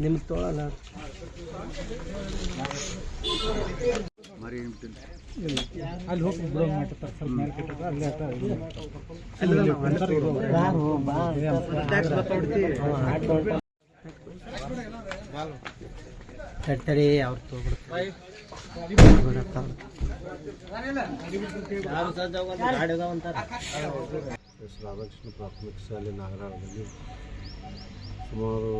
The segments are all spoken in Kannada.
ನಿಮ್ಗೆ ತೋಳಲ್ಲ ಅಲ್ಲಿ. ಹೋಗಿ ಬಿಡೋ ಮಾಡ್ತಾರೆ ಸ್ವಲ್ಪ ಮೇಲೆ ಅಲ್ಲಿ ಆಟ ಅವ್ರು ತೋಗ್ಬಿಡ್ತಾರೆ ರಾಧಾಕೃಷ್ಣ ಪ್ರಾಥಮಿಕ ಶಾಲೆ ನಾಗರಾಳದಲ್ಲಿ ಸುಮಾರು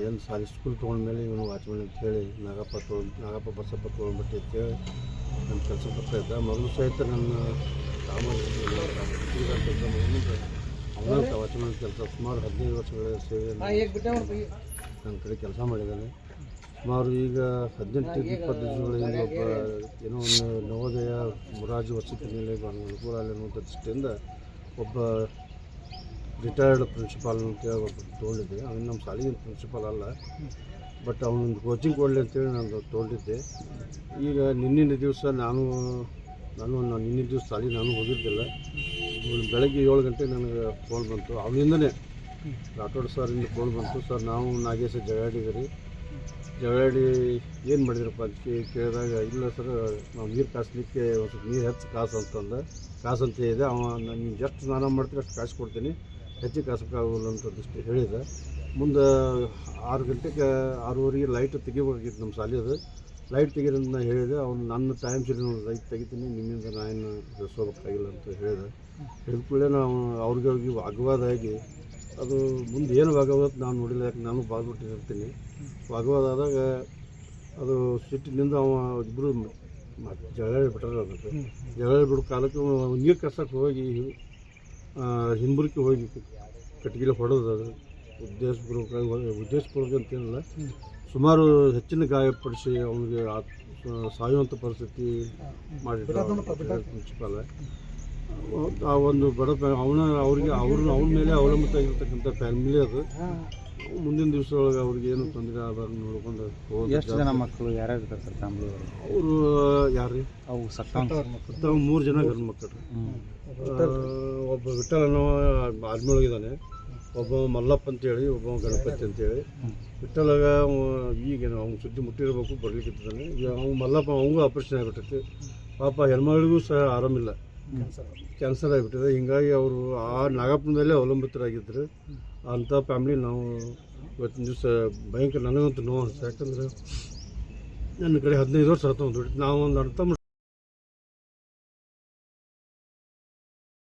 ಏನು ಸಾಲಿ ಸ್ಕೂಲ್ ತೊಗೊಂಡ್ಮೇಲೆ ಇವನು ವಾಚ್ಮನ್ ಅಂತೇಳಿ ನಾಗಪ್ಪ ತೊಗೊಂಡು ನಾಗಪ್ಪ ಬಸಪ್ಪ ತೊಗೊಂಡ್ಬಿಟ್ಟು ಅಂತೇಳಿ ನನ್ನ ಕೆಲಸ ಬರ್ತಾ ಇದ್ದ. ಮೊದಲು ಸಹಿತ ನನ್ನ ಅವನ ವಾಚ್ಮನ್ ಕೆಲಸ ಸುಮಾರು ಹದಿನೈದು ವರ್ಷಗಳ ಸೇವೆಯನ್ನು ನನ್ನ ಕಡೆ ಕೆಲಸ ಮಾಡಿದ್ದಾನೆ. ಸುಮಾರು ಈಗ ಹದಿನೆಂಟು, ಇಪ್ಪತ್ತು ದಿವಸಗಳಿಂದ ಒಬ್ಬ ಏನೋ ಒಂದು ನವೋದಯ ಮುರಾಜು ವಸತಿ ಮೇಲೆ ಅನುಕೂಲ ಅನ್ನುವಂಥ ದೃಷ್ಟಿಯಿಂದ ಒಬ್ಬ ರಿಟೈರ್ಡ್ ಪ್ರಿನ್ಸಿಪಾಲ್ ಅಂತ ಒಬ್ಬ ತೊಗೊಂಡಿದ್ದೆ. ಅವನು ನಮ್ಮ ಶಾಲೆಗಿನ ಪ್ರಿನ್ಸಿಪಾಲ್ ಅಲ್ಲ. ಬಟ್ ಅವನೊಂದು ಕೋಚಿಂಗ್ ಕೊಡಲಿ ಅಂತೇಳಿ ನಾನು ತೊಗೊಂಡಿದ್ದೆ. ಈಗ ನಿನ್ನಿನ ದಿವಸ ನಾನು ನಾನು ನಾನು ನಿನ್ನಿನ ದಿವಸ ಶಾಲೆ ನಾನು ಹೋಗಿದ್ದಿಲ್ಲ ಬೆಳಗ್ಗೆ ಏಳು ಗಂಟೆ ನನಗೆ ಫೋನ್ ಬಂತು. ಅವನಿಂದನೇ ರಾಠೋಡ್ ಸರಿಂದ ಫೋನ್ ಬಂತು. ಸರ್ ನಾವು ನಾಗೇಶ ಜಗಾಡಿಗರಿ ಜಗಾಡಿ ಏನು ಮಾಡಿದ್ರಪ್ಪ ಅದಕ್ಕೆ ಕೇಳಿದಾಗ, ಇಲ್ಲ ಸರ್, ನಾವು ನೀರು ಕಾಸಲಿಕ್ಕೆ ಒಂದು ಸ್ವಲ್ಪ ನೀರು ಹೆಚ್ಚು ಕಾಸು ಅಂತಂದ. ಕಾಸು ಅಂತ ಇದೆ ಅವ ನಾನು ಎಷ್ಟು ಸ್ನಾನ ಮಾಡ್ತೀರಿ, ಅಷ್ಟು ಕಾಸು ಕೊಡ್ತೀನಿ. ಹೆಚ್ಚು ಕಾಸಕ್ಕಾಗಲ್ಲ ಅಂತ ದೃಷ್ಟಿ ಹೇಳಿದ. ಮುಂದೆ ಆರು ಗಂಟೆಗೆ ಆರೂವರೆಗೆ ಲೈಟ್ ತೆಗಿಬೇಕಾಗಿತ್ತು ನಮ್ಮ ಶಾಲೆದು ಲೈಟ್ ತೆಗೀರಿ ಅಂತ ನಾನು ಹೇಳಿದೆ, ಅವ್ನು ನನ್ನ ಟೈಮ್ ಸರಿ ಲೈಟ್ ತೆಗಿತೀನಿ, ನಿಮ್ಮಿಂದ ನಾನು ಬೆಳೆಸೋಬೇಕಾಗಿಲ್ಲ ಅಂತ ಹೇಳಿದೆ. ಹೇಳಿದ ಕೂಡಲೇ ನಾವು ಅವ್ರಿಗೆ ಹೋಗಿ ಅಗವಾದಾಗಿ ಅದು ಮುಂದೆ ಏನು ಭಾಗವತ್ ನಾನು ನೋಡಿಲ್ಲ ಯಾಕೆ ನಾನು ಬಾಗ್ಬಿಟ್ಟಿರ್ತೀನಿ ಭಾಗವತ್ ಆದಾಗ ಅದು ಸಿಟ್ಟಿನಿಂದ ಅವ ಇಬ್ಬರು ಜಗಳ ಬಿಟ್ಟಾರ ಅದಕ್ಕೆ. ಜಗಳ ಬಿಡೋ ಕಾಲಕ್ಕೆ ನೀರು ಕಸಕ್ಕೆ ಹೋಗಿ ಹಿಂಬುರ್ಕಿ ಹೋಗಿ ಕಟ್ಟಿಗೆಲ್ಲ ಹೊಡೆದು ಅದು ಉದ್ದೇಶಪೂರ್ವಕ ಉದ್ದೇಶಪೂರ್ವಕ ಅಂತೇನಿಲ್ಲ. ಸುಮಾರು ಹೆಚ್ಚಿನ ಗಾಯಪಡಿಸಿ ಅವನಿಗೆ ಸಾಯುವಂಥ ಪರಿಸ್ಥಿತಿ ಮಾಡಿದ್ದಾರೆ ಪ್ರಿನ್ಸಿಪಾಲ ಆ ಒಂದು ಬಡ ಅವನ ಅವ್ರಿಗೆ ಅವ್ರ ಅವ್ರ ಮೇಲೆ ಅವಲಂಬಿತ ಆಗಿರ್ತಕ್ಕಂಥ ಫ್ಯಾಮಿಲಿ ಅದು. ಮುಂದಿನ ದಿವಸದೊಳಗೆ ಅವ್ರಿಗೆ ಏನು ತೊಂದರೆ ಆದಾಗ ನೋಡ್ಕೊಂಡು ಎಷ್ಟು ಜನ ಮಕ್ಕಳು ಯಾರ್ಯಾರು ಇರ್ತಾರೆ ಸರ್ ಫ್ಯಾಮಿಲಿ ಅವರು? ಯಾರು ರೀ ಅವು ಸತ್ತ ಮೂರು ಜನ ಗಂಡು ಮಕ್ಕಳು. ಒಬ್ಬ ವಿಠಲ್ ಅನ್ನೋ ಆರ್ಮಿ ಒಳಗಿದ್ದಾನೆ ಒಬ್ಬ ಮಲ್ಲಪ್ಪ ಅಂತೇಳಿ ಒಬ್ಬ ಗಣಪತಿ ಅಂತೇಳಿ. ವಿಠಲಾಗ ಅವ ಈಗೇನು ಅವ್ನು ಸುದ್ದಿ ಮುಟ್ಟಿರಬೇಕು ಬರ್ಲಿಕ್ಕಿದ್ದಾನೆ. ಈಗ ಅವ್ನು ಮಲ್ಲಪ್ಪ ಅವಂಗೂ ಆಪರೇಷನ್ ಆಗಿಬಿಟ್ಟೈತಿ ಪಾಪ ಹೆಣ್ಮಗಳಿಗೂ ಸಹ ಆರಾಮಿಲ್ಲ. ಕ್ಯಾನ್ಸರ್ ಆಗಿಬಿಟ್ಟಿದೆ. ಹಿಂಗಾಗಿ ಅವರು ಆ ನಾಗಪ್ಪನದಲ್ಲೇ ಅವಲಂಬಿತರಾಗಿದ್ದರು ಅಂಥ ಫ್ಯಾಮ್ಲಿ ನಾವು ಇವತ್ತಿನ ದಿವಸ ಭಯಂಕರ ನನಗಂತೂ ನೋವು ಅನಿಸ್ತು ಯಾಕಂದ್ರೆ ನನ್ನ ಕಡೆ ಹದಿನೈದು ವರ್ಷ ಆಯ್ತು ಒಂದು ನಾವು ಒಂದು ಅರ್ಥ